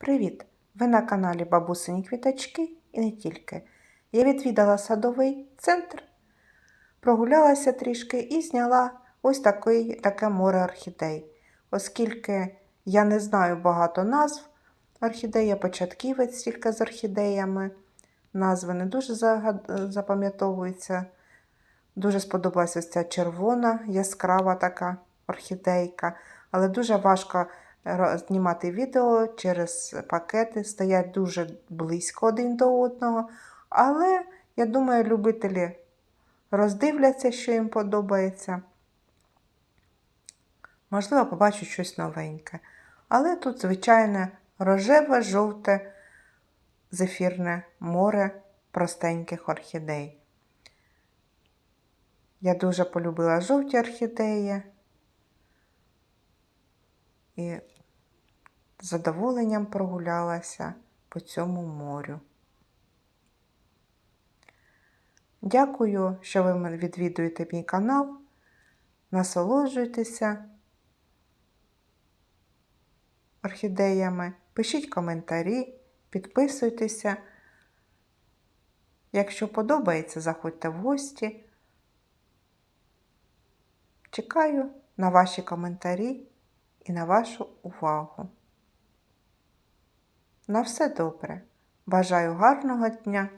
Привіт! Ви на каналі Бабусині Квіточки і не тільки. Я відвідала садовий центр, прогулялася трішки і зняла ось такий, таке море орхідей. Оскільки я не знаю багато назв орхідей, я початківець тільки з орхідеями. Назви не дуже запам'ятовуються. Дуже сподобалася ось ця червона, яскрава така орхідейка, але дуже важко знімати відео через пакети, стоять дуже близько один до одного. Але я думаю, любителі роздивляться, що їм подобається. Можливо, побачать щось новеньке. Але тут звичайне рожеве, жовте, зефірне море простеньких орхідей. Я дуже полюбила жовті орхідеї і з задоволенням прогулялася по цьому морю. Дякую, що ви відвідуєте мій канал. Насолоджуйтеся орхідеями, пишіть коментарі, підписуйтеся. Якщо подобається, заходьте в гості. Чекаю на ваші коментарі і на вашу увагу. На все добре. Бажаю гарного дня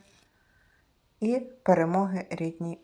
і перемоги рідній